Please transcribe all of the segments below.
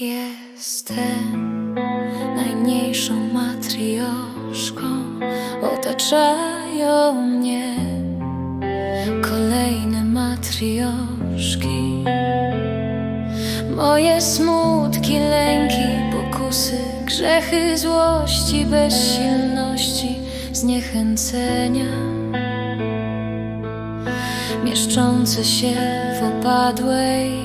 Jestem najmniejszą matrioszką, otaczają mnie kolejne matrioszki. Moje smutki, lęki, pokusy, grzechy, złości, bezsilności, zniechęcenia, mieszczące się w opadłej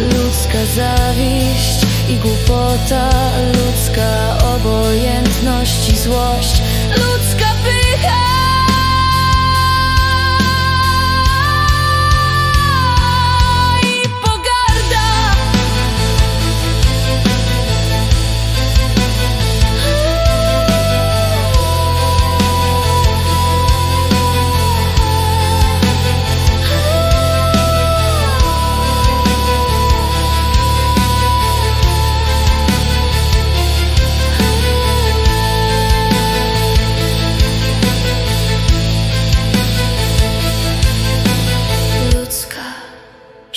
Ludzka zawiść i głupota, ludzka obojętność i złość, ludzka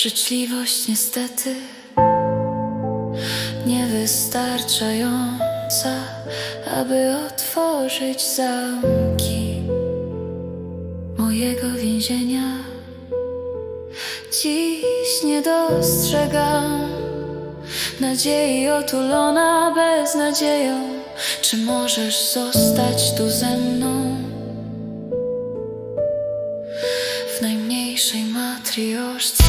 życzliwość niestety niewystarczająca, aby otworzyć zamki mojego więzienia. Dziś nie dostrzegam nadziei otulona beznadzieją. Czy możesz zostać tu ze mną? w najmniejszej matrioszce.